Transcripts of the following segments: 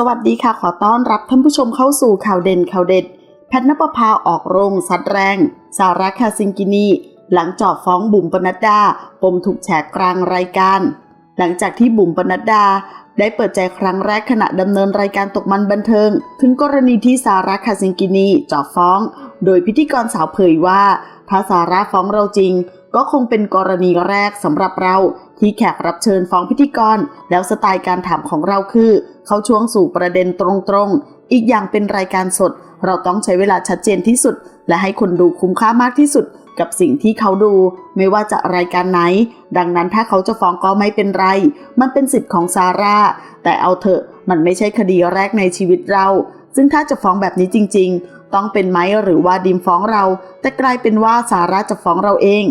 สวัสดีค่ะ ขอต้อนรับท่านผู้ชมเข้าสู่ข่าวเด่นข่าวเด็ด แพทย์นปภาออกโรงซัดแรง สาระคาซิงกินี หลังจอบฟ้องบุ๋มปนัดดา ปมถูกแฉกลางรายการ หลังจากที่บุ๋มปนัดดา ได้เปิดใจครั้งแรกขณะดำเนินรายการตกมันบันเทิง ถึงกรณีที่สาระคาซิงกินีจอบฟ้อง โดยพิธีกรสาวเผยว่าถ้าสาระฟ้องเราจริง ก็คงเป็นกรณีแรกสำหรับเรา ที่แขกรับเชิญฟ้องพิธีกร แล้วสไตล์การถามของเราคือ เข้าช่วงสู่ประเด็นตรงๆ อีกอย่างเป็นรายการสด เราต้องใช้เวลาชัดเจนที่สุด และให้คนดูคุ้มค่ามากที่สุด กับสิ่งที่เขาดู ไม่ว่าจะรายการไหน ดังนั้นถ้าเขาจะฟ้องก็ไม่เป็นไร มันเป็นสิทธิ์ของซาร่า แต่เอาเถอะมันไม่ใช่คดีแรกในชีวิตเรา ซึ่งถ้าจะฟ้องแบบนี้จริง ๆ ต้องเป็นไหมหรือว่าดิมฟ้องเรา แต่กลายเป็นว่าซาร่าจะฟ้องเราเอง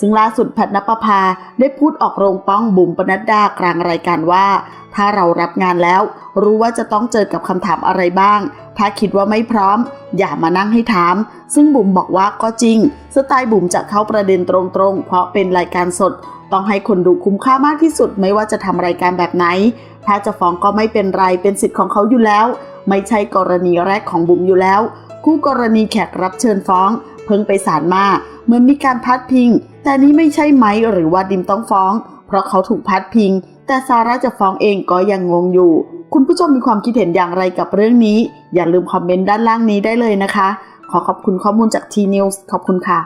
ซึ่งล่าสุดแพทย์นปภาได้พูดออกโรงป้องบุ๋มปนัดดากลางรายการว่า ถ้าเรารับงานแล้ว รู้ว่าจะต้องเจอกับคำถามอะไรบ้าง ถ้าคิดว่าไม่พร้อม อย่ามานั่งให้ถาม ซึ่งบุ๋มบอกว่าก็จริง สไตล์บุ๋มจะเข้าประเด็นตรงๆ เพราะเป็นรายการสด ต้องให้คนดูคุ้มค่ามากที่สุดไม่ว่าจะทำรายการแบบไหน ถ้าจะฟ้องก็ไม่เป็นไรเป็นสิทธิ์ของเขาอยู่แล้ว ไม่ใช่กรณีแรกของบุ๋มอยู่แล้ว คู่กรณีแขกรับเชิญฟ้อง เพิ่งไปศาลมาเหมือนมีการพัดพิง แต่นี้ไม่ใช่ไหมหรือว่าดิมต้องฟ้อง เพราะเขาถูกพัดพิง แต่ซาร่าจะฟ้องเองก็ยังงงอยู่ คุณผู้ชมมีความคิดเห็นอย่างไรกับเรื่องนี้ อย่าลืมคอมเมนต์ด้านล่างนี้ได้เลยนะคะ ขอขอบคุณข้อมูลจากทีนิวส์ขอบคุณค่ะ